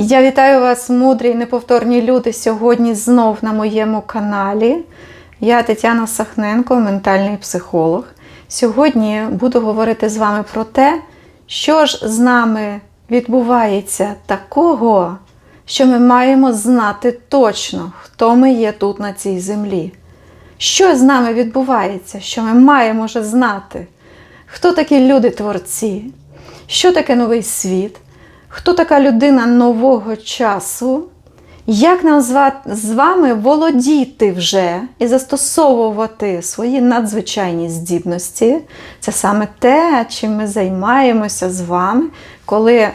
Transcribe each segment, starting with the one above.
Я вітаю вас, мудрі і неповторні люди, сьогодні знов на моєму каналі. Я Тетяна Сахненко, ментальний психолог. Сьогодні буду говорити з вами про те, що ж з нами відбувається такого, що ми маємо знати точно, хто ми є тут на цій землі. Що з нами відбувається, що ми маємо вже знати? Хто такі люди-творці? Що таке новий світ? Хто така людина нового часу? Як нам з вами володіти вже і застосовувати свої надзвичайні здібності? Це саме те, чим ми займаємося з вами, коли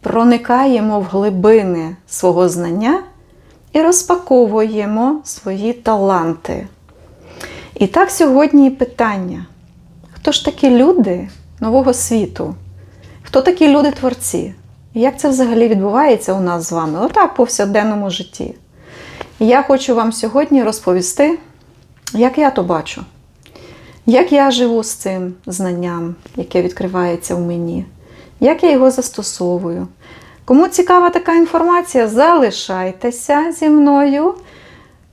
проникаємо в глибини свого знання і розпаковуємо свої таланти. І так сьогодні питання: хто ж такі люди нового світу? Хто такі люди-творці? Як це взагалі відбувається у нас з вами? Отак, в повсякденному житті. Я хочу вам сьогодні розповісти, як я то бачу, як я живу з цим знанням, яке відкривається в мені, як я його застосовую. Кому цікава така інформація, залишайтеся зі мною.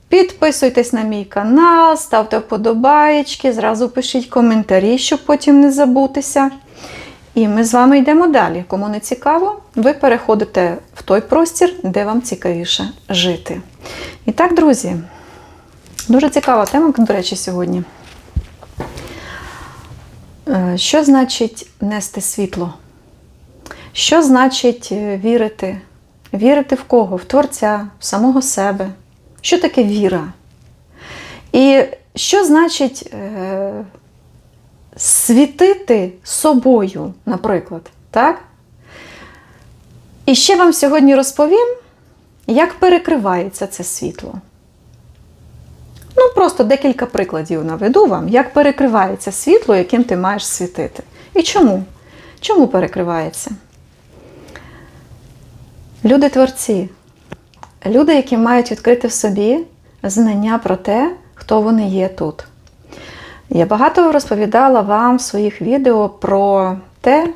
Підписуйтесь на мій канал, ставте вподобаєчки, зразу пишіть коментарі, щоб потім не забутися. І ми з вами йдемо далі. Кому не цікаво, ви переходите в той простір, де вам цікавіше жити. І так, друзі, дуже цікава тема, до речі, сьогодні. Е, що значить нести світло? Що значить е, вірити? Вірити в кого? В Творця, в самого себе. Що таке віра? І що значить е, світити собою, наприклад. так? І ще вам сьогодні розповім, як перекривається це світло. Ну, просто декілька прикладів наведу вам, як перекривається світло, яким ти маєш світити. І чому? Чому перекривається? Люди-творці, люди, які мають відкрити в собі знання про те, хто вони є тут. Я багато розповідала вам в своїх відео про те,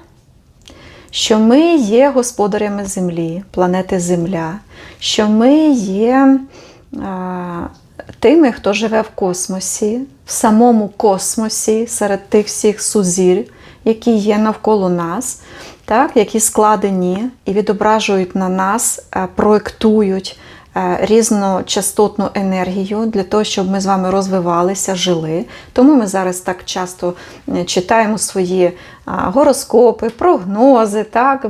що ми є господарями Землі, планети Земля, що ми є а, тими, хто живе в космосі, в самому космосі, серед тих всіх сузір, які є навколо нас, так, які складені і відображують на нас, проєктують Е, різночастотну енергію для того, щоб ми з вами розвивалися, жили. Тому ми зараз так часто е, читаємо свої гороскопи, прогнози. Так?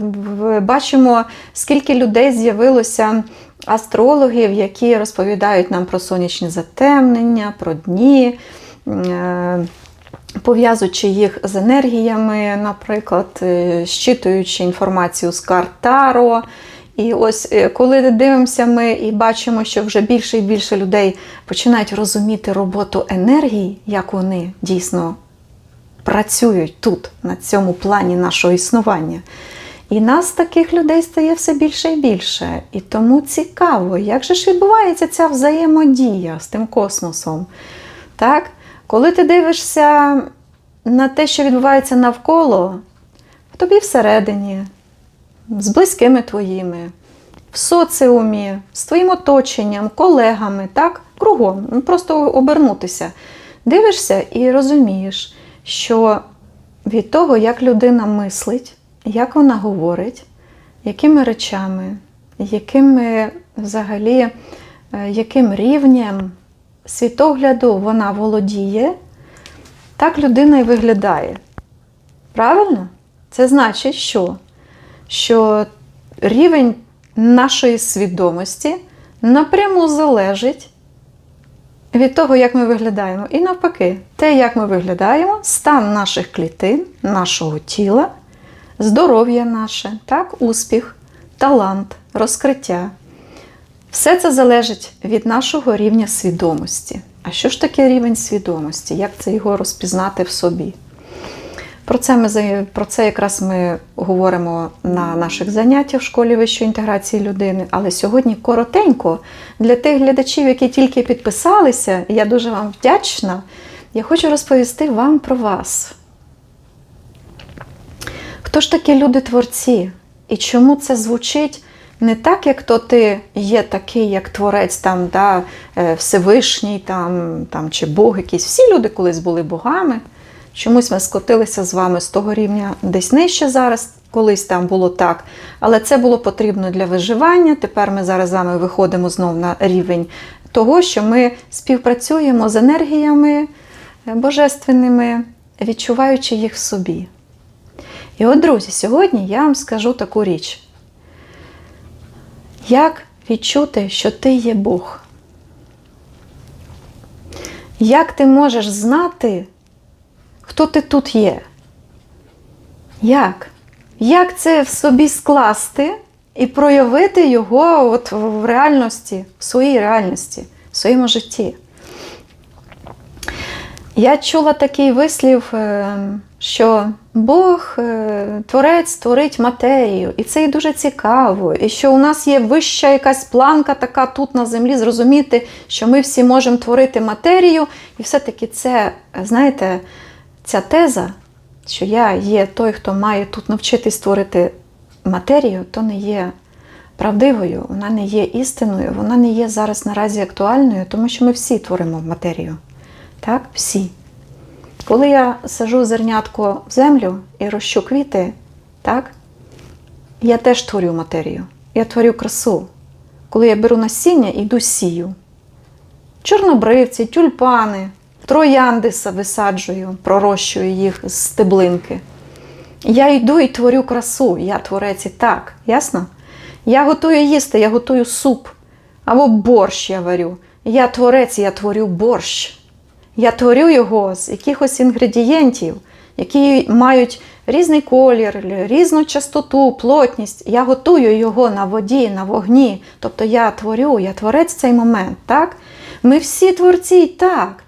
Бачимо, скільки людей з'явилося. Астрологів, які розповідають нам про сонячні затемнення, про дні, е, пов'язуючи їх з енергіями, наприклад, щитуючи інформацію з карт Таро, і ось е, коли дивимося ми і бачимо, що вже більше і більше людей починають розуміти роботу енергії, як вони дійсно працюють тут, на цьому плані нашого існування. І нас таких людей стає все більше і більше. І тому цікаво, як же ж відбувається ця взаємодія з тим космосом. Так? Коли ти дивишся на те, що відбувається навколо, в тобі всередині з близькими твоїми, в соціумі, з твоїм оточенням, колегами, так, кругом, ну, просто обернутися. Дивишся і розумієш, що від того, як людина мислить, як вона говорить, якими речами, якими взагалі, е, яким рівнем світогляду вона володіє, так людина і виглядає. Правильно? Це значить, що? Що рівень нашої свідомості напряму залежить від того, як ми виглядаємо. І навпаки, те, як ми виглядаємо, стан наших клітин, нашого тіла, здоров'я наше, так, успіх, талант, розкриття. Все це залежить від нашого рівня свідомості. А що ж таке рівень свідомості? Як це його розпізнати в собі? Про це ми про це якраз ми говоримо на наших заняттях в школі вищої інтеграції людини. Але сьогодні коротенько для тих глядачів, які тільки підписалися, я дуже вам вдячна. Я хочу розповісти вам про вас. Хто ж такі люди-творці? І чому це звучить не так, як то ти є такий, як творець, там, да, е, Всевишній там, там, чи Бог якийсь. Всі люди колись були богами. Чомусь ми скотилися з вами з того рівня десь нижче зараз, колись там було так. Але це було потрібно для виживання. Тепер ми зараз з вами виходимо знов на рівень того, що ми співпрацюємо з енергіями е, божественними, відчуваючи їх в собі. І от, друзі, сьогодні я вам скажу таку річ. Як відчути, що ти є Бог? Як ти можеш знати, хто ти тут є? Як? Як це в собі скласти і проявити його от в реальності, в своїй реальності, в своєму житті? Я чула такий вислів, е, що Бог, е, творець творить матерію, і це і дуже цікаво. І що у нас є вища якась планка така тут на землі, зрозуміти, що ми всі можемо творити матерію. І все-таки це, знаєте, ця теза, що я є той, хто має тут навчитись створити матерію, то не є правдивою, вона не є істиною, вона не є зараз наразі актуальною, тому що ми всі творимо матерію. Так, всі. Коли я сажу зернятко в землю і рощу квіти, так, я теж творю матерію. Я творю красу. Коли я беру насіння і йду сію. Чорнобривці, тюльпани, трояндиса висаджую, пророщую їх з стеблинки. Я йду і творю красу, я творець і так, ясно? Я готую їсти, я готую суп або борщ я варю. Я творець, я творю борщ. Я творю його з якихось інгредієнтів, які мають різний колір, різну частоту, плотність. Я готую його на воді, на вогні. Тобто я творю, я творець в цей момент. так? Ми всі творці так.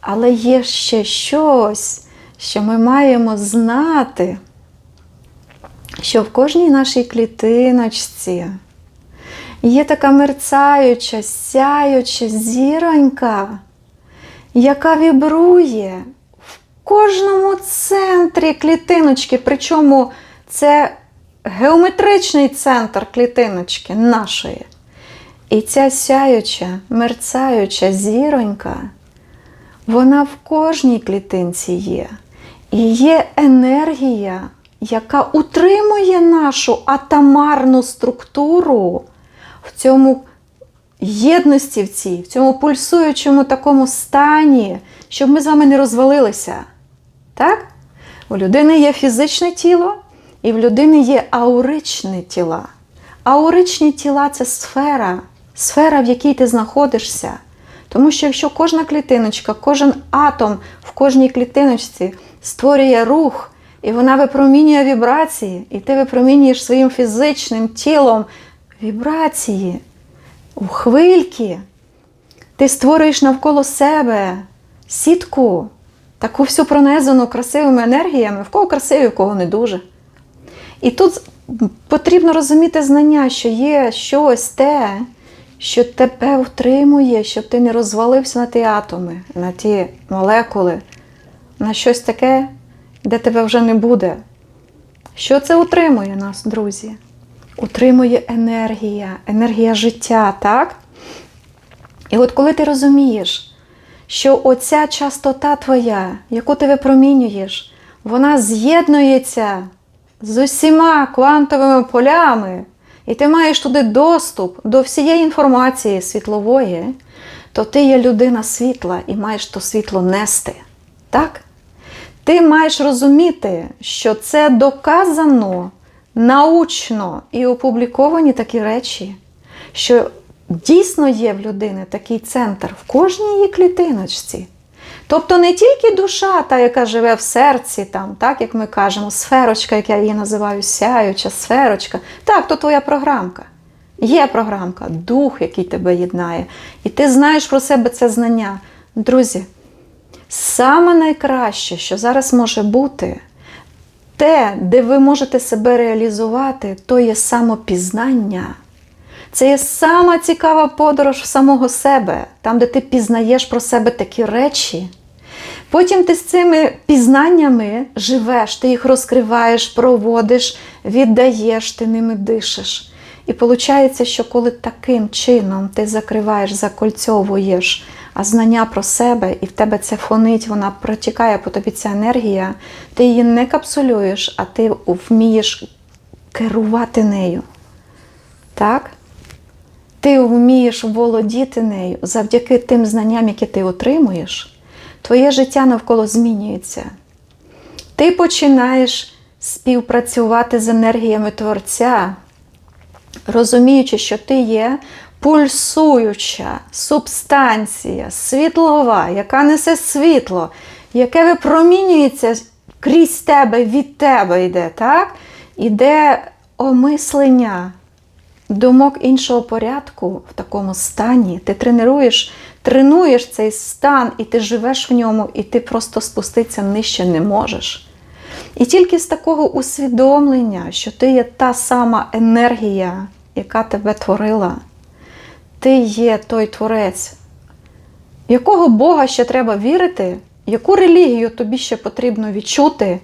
Але є ще щось, що ми маємо знати, що в кожній нашій клітиночці є така мерцаюча, сяюча зіронька яка вібрує в кожному центрі клітиночки, причому це геометричний центр клітиночки нашої. І ця сяюча, мерцаюча зіронька, вона в кожній клітинці є. І є енергія, яка утримує нашу атомарну структуру в цьому єдності в цій, в цьому пульсуючому такому стані, щоб ми з вами не розвалилися. Так? У людини є фізичне тіло, і в людини є ауричне тіла. Ауричні тіла це сфера, сфера, в якій ти знаходишся. Тому що якщо кожна клітиночка, кожен атом в кожній клітиночці створює рух, і вона випромінює вібрації, і ти випромінюєш своїм фізичним тілом вібрації, у хвильки, ти створюєш навколо себе сітку, таку всю пронизану красивими енергіями, в кого красиві, в кого не дуже. І тут потрібно розуміти знання, що є щось те, що тебе втримує, щоб ти не розвалився на ті атоми, на ті молекули, на щось таке, де тебе вже не буде. Що це утримує нас, друзі? Утримує енергія, енергія життя, так? І от коли ти розумієш, що оця частота твоя, яку ти випромінюєш, вона з'єднується з усіма квантовими полями, і ти маєш туди доступ до всієї інформації світлової, то ти є людина світла і маєш то світло нести. Так? Ти маєш розуміти, що це доказано научно і опубліковані такі речі, що дійсно є в людини такий центр в кожній її клітиночці. Тобто не тільки душа, та, яка живе в серці, там, так як ми кажемо, сферочка, як я її називаю, сяюча сферочка. Так, то твоя програмка. Є програмка, дух, який тебе єднає. І ти знаєш про себе це знання. Друзі, саме найкраще, що зараз може бути, те, де ви можете себе реалізувати, то є самопізнання. Це є сама цікава подорож в самого себе, там, де ти пізнаєш про себе такі речі. Потім ти з цими пізнаннями живеш, ти їх розкриваєш, проводиш, віддаєш, ти ними дишиш. І виходить, що коли таким чином ти закриваєш, закольцьовуєш а знання про себе, і в тебе це фонить, вона протікає по тобі ця енергія, ти її не капсулюєш, а ти вмієш керувати нею. Так? Ти вмієш володіти нею завдяки тим знанням, які ти отримуєш, твоє життя навколо змінюється. Ти починаєш співпрацювати з енергіями Творця, розуміючи, що ти є пульсуюча субстанція, світлова, яка несе світло, яке випромінюється крізь тебе, від тебе йде, так? Іде омислення думок іншого порядку в такому стані. Ти тренуєш, тренуєш цей стан, і ти живеш в ньому, і ти просто спуститися нижче не можеш. І тільки з такого усвідомлення, що ти є та сама енергія, яка тебе творила, ти є той творець, якого Бога ще треба вірити, яку релігію тобі ще потрібно відчути,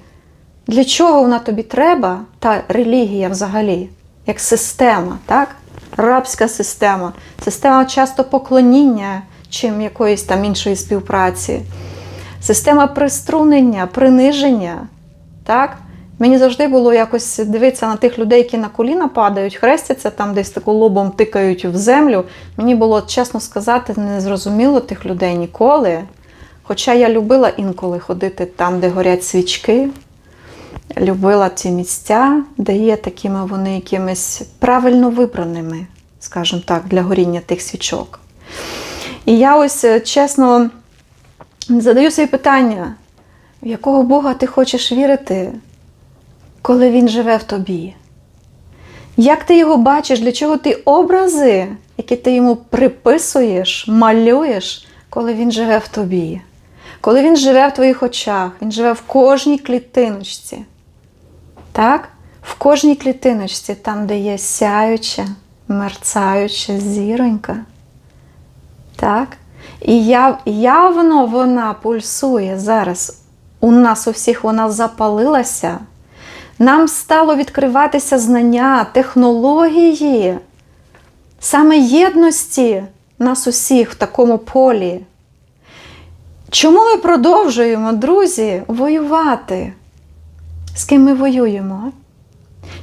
для чого вона тобі треба, та релігія взагалі, як система, так? рабська система, система часто поклоніння, чим якоїсь там іншої співпраці, система приструнення, приниження. так? Мені завжди було якось дивитися на тих людей, які на коліна падають, хрестяться там, десь таку лобом тикають в землю. Мені було, чесно сказати, не зрозуміло тих людей ніколи. Хоча я любила інколи ходити там, де горять свічки, любила ці місця, де є такими вони якимись правильно вибраними, скажімо так, для горіння тих свічок. І я ось чесно задаю собі питання, в якого Бога ти хочеш вірити? коли Він живе в тобі? Як ти його бачиш, для чого ти образи, які ти йому приписуєш, малюєш, коли він живе в тобі? Коли він живе в твоїх очах, він живе в кожній клітиночці. Так? В кожній клітиночці, там, де є сяюча, мерцаюча зіронька. Так? І яв, явно вона пульсує зараз. У нас у всіх вона запалилася. Нам стало відкриватися знання, технології, саме єдності нас усіх в такому полі. Чому ми продовжуємо, друзі, воювати? З ким ми воюємо?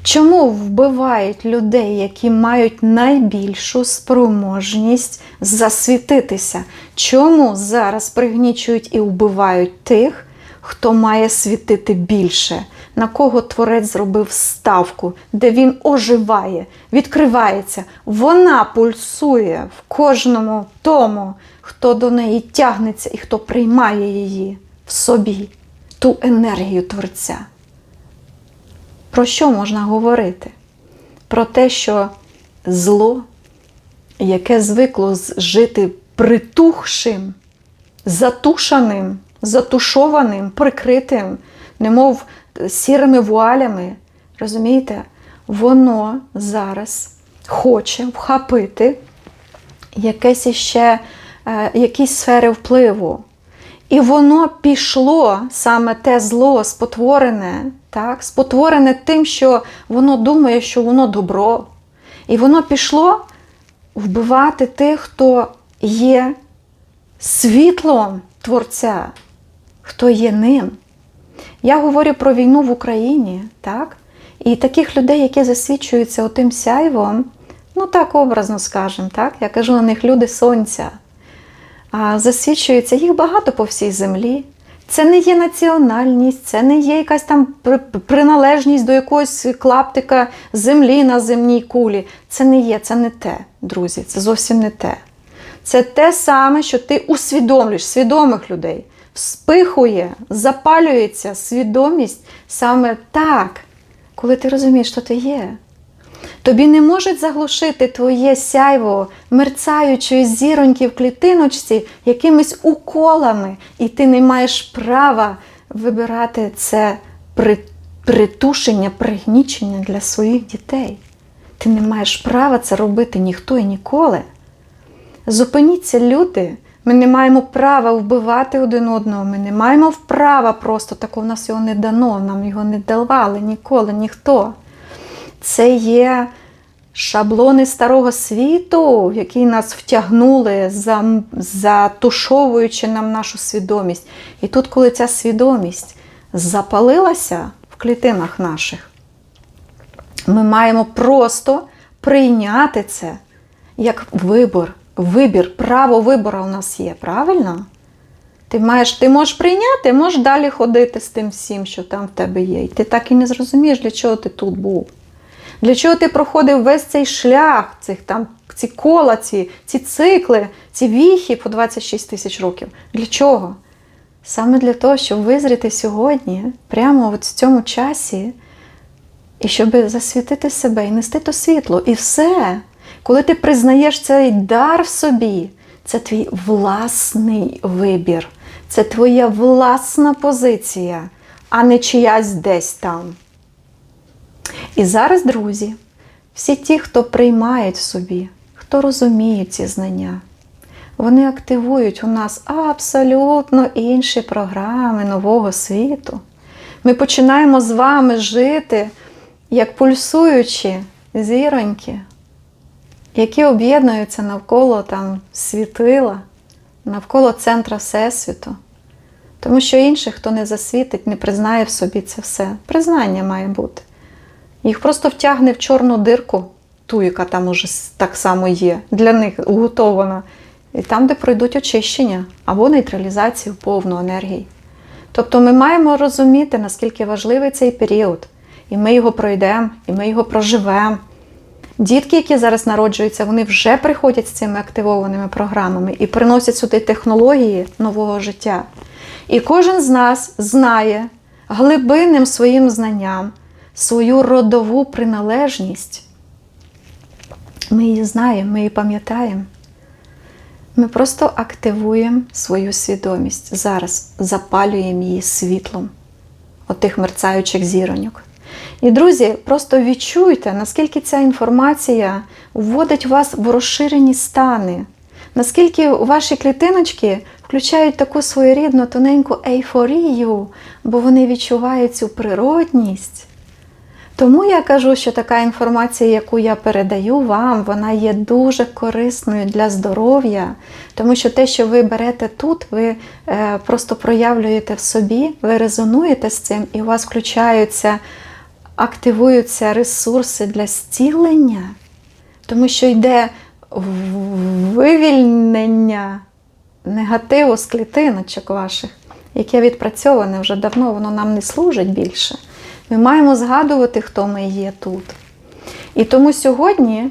Чому вбивають людей, які мають найбільшу спроможність засвітитися? Чому зараз пригнічують і вбивають тих, хто має світити більше? на кого творець зробив ставку, де він оживає, відкривається, вона пульсує в кожному тому, хто до неї тягнеться і хто приймає її в собі, ту енергію Творця. Про що можна говорити? Про те, що зло, яке звикло жити притухшим, затушаним, затушованим, прикритим, немов сірими вуалями, розумієте, воно зараз хоче вхопити якесь іще, е, якісь сфери впливу. І воно пішло саме те зло спотворене, так, спотворене тим, що воно думає, що воно добро. І воно пішло вбивати тих, хто є світлом Творця, хто є ним. Я говорю про війну в Україні, так? І таких людей, які засвідчуються отим сяйвом, ну так образно скажемо, так? Я кажу на них люди сонця. А Засвідчуються їх багато по всій землі. Це не є національність, це не є якась там приналежність до якогось клаптика землі на земній кулі. Це не є, це не те, друзі, це зовсім не те. Це те саме, що ти усвідомлюєш свідомих людей спихує, запалюється свідомість саме так, коли ти розумієш, що ти є. Тобі не можуть заглушити твоє сяйво мерцаючої зіроньки в клітиночці якимись уколами, і ти не маєш права вибирати це притушення, пригнічення для своїх дітей. Ти не маєш права це робити ніхто і ніколи. Зупиніться, люди. Ми не маємо права вбивати один одного, ми не маємо права просто такого, в нас його не дано, нам його не давали ніколи, ніхто. Це є шаблони старого світу, в який нас втягнули, затушовуючи нам нашу свідомість. І тут, коли ця свідомість запалилася в клітинах наших, ми маємо просто прийняти це як вибор. Вибір, право вибору у нас є, правильно? Ти маєш, ти можеш прийняти, можеш далі ходити з тим всім, що там в тебе є. І ти так і не зрозумієш, для чого ти тут був. Для чого ти проходив весь цей шлях, цих там, ці кола, ці, ці цикли, ці віхи по 26 тисяч років. Для чого? Саме для того, щоб визріти сьогодні, прямо от в цьому часі, і щоб засвітити себе і нести то світло. І все. Коли ти признаєш цей дар в собі, це твій власний вибір, це твоя власна позиція, а не чиясь десь там. І зараз, друзі, всі ті, хто приймають собі, хто розуміють ці знання, вони активують у нас абсолютно інші програми нового світу. Ми починаємо з вами жити як пульсуючі зіроньки, які об'єднуються навколо там світила, навколо центра Всесвіту. Тому що інших, хто не засвітить, не признає в собі це все. Признання має бути. Їх просто втягне в чорну дирку, ту, яка там уже так само є, для них уготована. І там, де пройдуть очищення або нейтралізацію повну енергії. Тобто ми маємо розуміти, наскільки важливий цей період. І ми його пройдемо, і ми його проживемо. Дітки, які зараз народжуються, вони вже приходять з цими активованими програмами і приносять сюди технології нового життя. І кожен з нас знає глибинним своїм знанням свою родову приналежність. Ми її знаємо, ми її пам'ятаємо. Ми просто активуємо свою свідомість зараз, запалюємо її світлом отих мерцаючих зіроньок. І, друзі, просто відчуйте, наскільки ця інформація вводить вас в розширені стани, наскільки ваші клітиночки включають таку своєрідну тоненьку ейфорію, бо вони відчувають цю природність. Тому я кажу, що така інформація, яку я передаю вам, вона є дуже корисною для здоров'я, тому що те, що ви берете тут, ви е, просто проявлюєте в собі, ви резонуєте з цим, і у вас включаються, активуються ресурси для зцілення, тому що йде вивільнення негативу з клітиночок ваших, яке відпрацьоване вже давно, воно нам не служить більше. Ми маємо згадувати, хто ми є тут. І тому сьогодні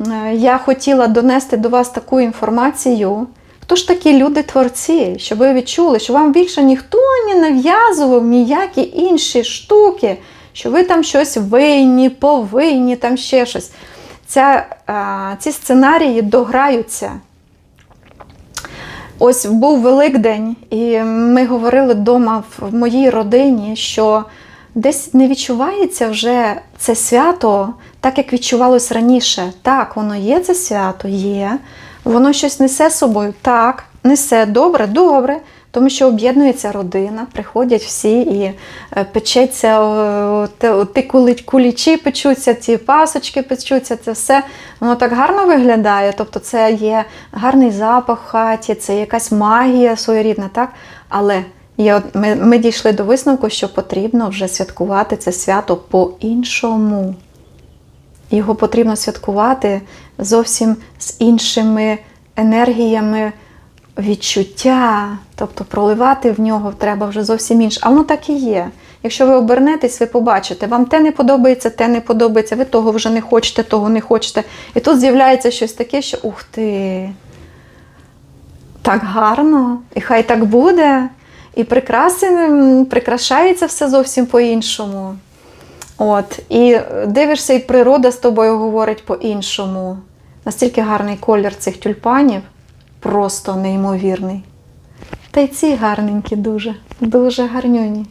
е, я хотіла донести до вас таку інформацію. Хто ж такі люди-творці, щоб ви відчули, що вам більше ніхто не нав'язував ніякі інші штуки, що ви там щось винні, повинні, там ще щось. Ця, ці сценарії дограються. Ось був Великдень, і ми говорили вдома в моїй родині, що десь не відчувається вже це свято, так як відчувалось раніше. Так, воно є це свято, є. Воно щось несе з собою. Так, несе добре, добре. Тому що об'єднується родина, приходять всі і е, печеться о, ті кулічі печуться, ці пасочки печуться, це все воно так гарно виглядає. Тобто це є гарний запах в хаті, це якась магія своєрідна, так? Але от- ми, ми дійшли до висновку, що потрібно вже святкувати це свято по-іншому. Його потрібно святкувати зовсім з іншими енергіями відчуття, тобто проливати в нього треба вже зовсім інше. А воно так і є. Якщо ви обернетесь, ви побачите, вам те не подобається, те не подобається, ви того вже не хочете, того не хочете. І тут з'являється щось таке, що ух ти, так гарно, і хай так буде. І прикраси, прикрашається все зовсім по-іншому. От, і дивишся, і природа з тобою говорить по-іншому. Настільки гарний колір цих тюльпанів, просто неймовірний. Та й ці гарненькі дуже, дуже гарнюні.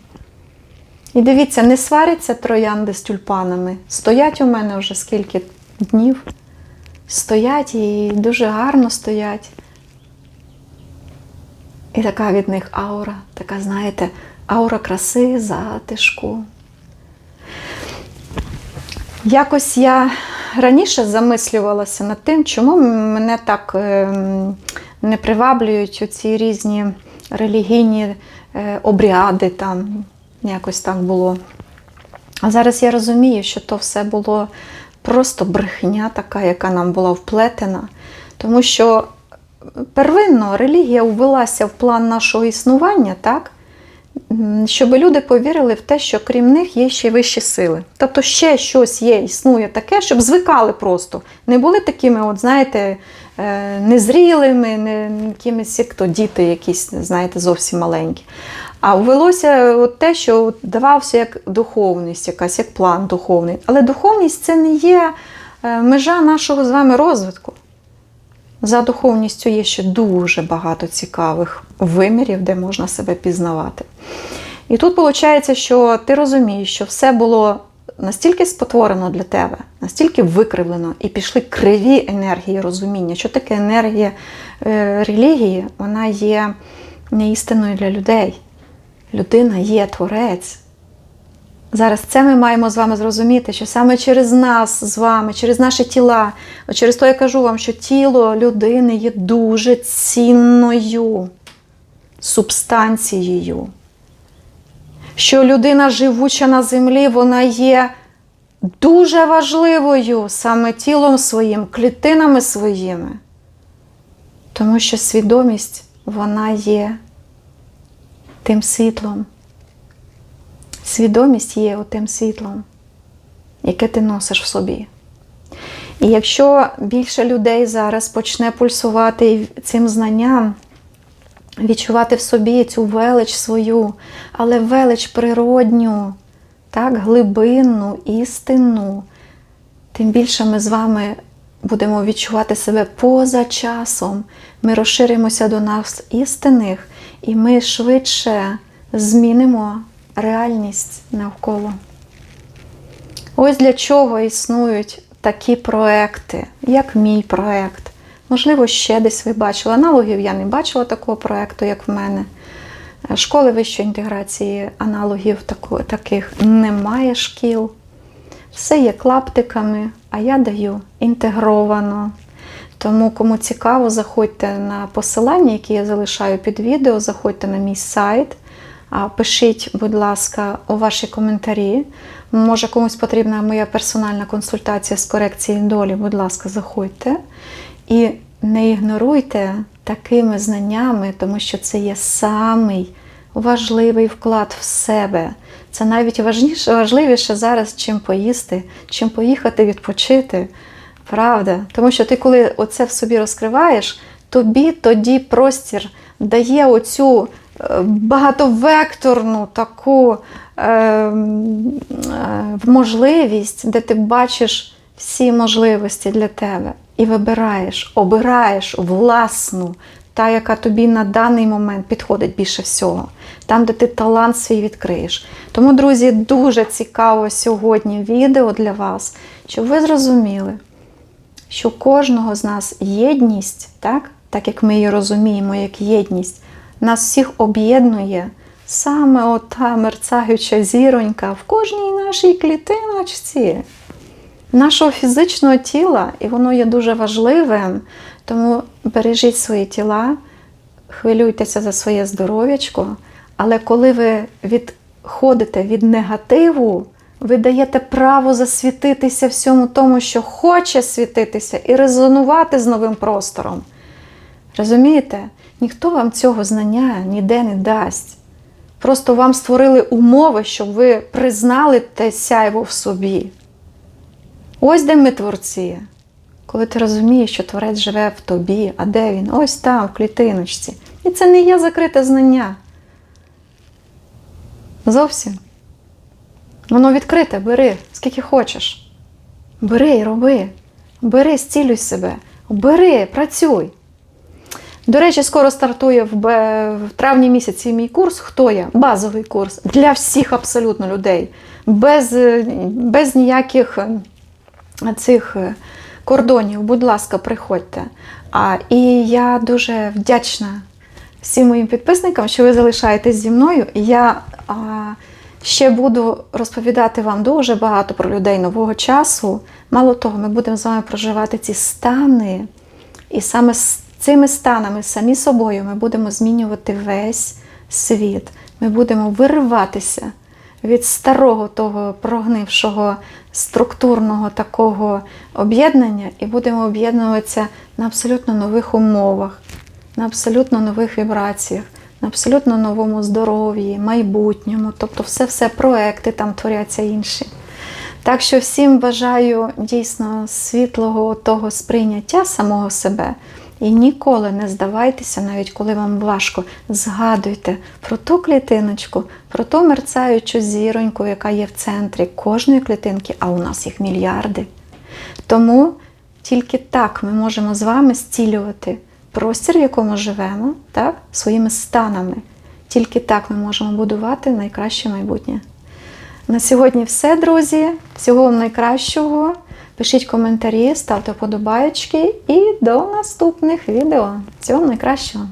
І дивіться, не сваряться троянди з тюльпанами. Стоять у мене вже скільки днів. Стоять і дуже гарно стоять. І така від них аура, така, знаєте, аура краси, затишку. Якось я раніше замислювалася над тим, чому мене так ем, не приваблюють ці різні релігійні е, обряди, там якось так було. А зараз я розумію, що то все було просто брехня така, яка нам була вплетена. Тому що первинно релігія ввелася в план нашого існування, так? Щоб люди повірили в те, що крім них є ще вищі сили. Тобто ще щось є, існує таке, щоб звикали просто. Не були такими, от, знаєте, е, незрілими, не якимись, як то діти якісь, знаєте, зовсім маленькі. А ввелося от те, що давався як духовність, якась, як план духовний. Але духовність це не є е, межа нашого з вами розвитку. За духовністю є ще дуже багато цікавих вимірів, де можна себе пізнавати. І тут виходить, що ти розумієш, що все було настільки спотворено для тебе, настільки викривлено, і пішли криві енергії розуміння, що таке енергія е, релігії, вона є не істинною для людей. Людина є творець. Зараз це ми маємо з вами зрозуміти, що саме через нас з вами, через наші тіла, через то я кажу вам, що тіло людини є дуже цінною субстанцією. Що людина живуча на землі, вона є дуже важливою саме тілом своїм, клітинами своїми. Тому що свідомість вона є тим світлом. Свідомість є тим світлом, яке ти носиш в собі. І якщо більше людей зараз почне пульсувати цим знанням, відчувати в собі цю велич свою, але велич природню, так, глибинну, істинну, тим більше ми з вами будемо відчувати себе поза часом. Ми розширимося до нас істинних, і ми швидше змінимо реальність навколо. Ось для чого існують такі проекти, як мій проект. Можливо, ще десь ви бачили. Аналогів я не бачила такого проекту, як в мене. Школи вищої інтеграції аналогів таких немає шкіл. Все є клаптиками, а я даю інтегровано. Тому, кому цікаво, заходьте на посилання, які я залишаю під відео, заходьте на мій сайт. Пишіть, будь ласка, у ваші коментарі. Може, комусь потрібна моя персональна консультація з корекції долі, будь ласка, заходьте. І не ігноруйте такими знаннями, тому що це є самий важливий вклад в себе. Це навіть важніше, важливіше зараз, чим поїсти, чим поїхати відпочити. Правда? Тому що ти, коли оце в собі розкриваєш, тобі тоді простір дає оцю багатовекторну таку е, е, можливість, де ти бачиш всі можливості для тебе і вибираєш, обираєш власну, та, яка тобі на даний момент підходить більше всього, там, де ти талант свій відкриєш. Тому, друзі, дуже цікаво сьогодні відео для вас, щоб ви зрозуміли, що у кожного з нас єдність, так, так як ми її розуміємо, як єдність, нас всіх об'єднує саме ота мерцаюча зіронька в кожній нашій клітиночці нашого фізичного тіла, і воно є дуже важливим. Тому бережіть свої тіла, хвилюйтеся за своє здоров'ячко, але коли ви відходите від негативу, ви даєте право засвітитися всьому тому, що хоче світитися, і резонувати з новим простором. Розумієте? Ніхто вам цього знання ніде не дасть. Просто вам створили умови, щоб ви признали те сяйво в собі. Ось де ми творці. Коли ти розумієш, що творець живе в тобі, а де він? Ось там, в клітиночці. І це не є закрите знання. Зовсім. Воно відкрите, бери, скільки хочеш. Бери і роби. Бери, зцілюй себе. Бери, працюй. До речі, скоро стартує в, в травні місяці мій курс. Хто я? Базовий курс для всіх абсолютно людей. Без, без ніяких е, цих е, кордонів. Будь ласка, приходьте. А, і я дуже вдячна всім моїм підписникам, що ви залишаєтесь зі мною. Я а, Ще буду розповідати вам дуже багато про людей нового часу. Мало того, ми будемо з вами проживати ці стани, і саме з цими станами, самі собою, ми будемо змінювати весь світ. Ми будемо вириватися від старого того прогнившого структурного такого об'єднання і будемо об'єднуватися на абсолютно нових умовах, на абсолютно нових вібраціях, на абсолютно новому здоров'ї, майбутньому, тобто все-все проекти там творяться інші. Так що всім бажаю дійсно світлого того сприйняття самого себе. І ніколи не здавайтеся, навіть коли вам важко. Згадуйте про ту клітиночку, про ту мерцаючу зіроньку, яка є в центрі кожної клітинки, а у нас їх мільярди. Тому тільки так ми можемо з вами зцілювати простір, в якому живемо, так, своїми станами. Тільки так ми можемо будувати найкраще майбутнє. На сьогодні все, друзі. Всього вам найкращого. Пишіть коментарі, ставте вподобаєчки і до наступних відео. Всього найкращого!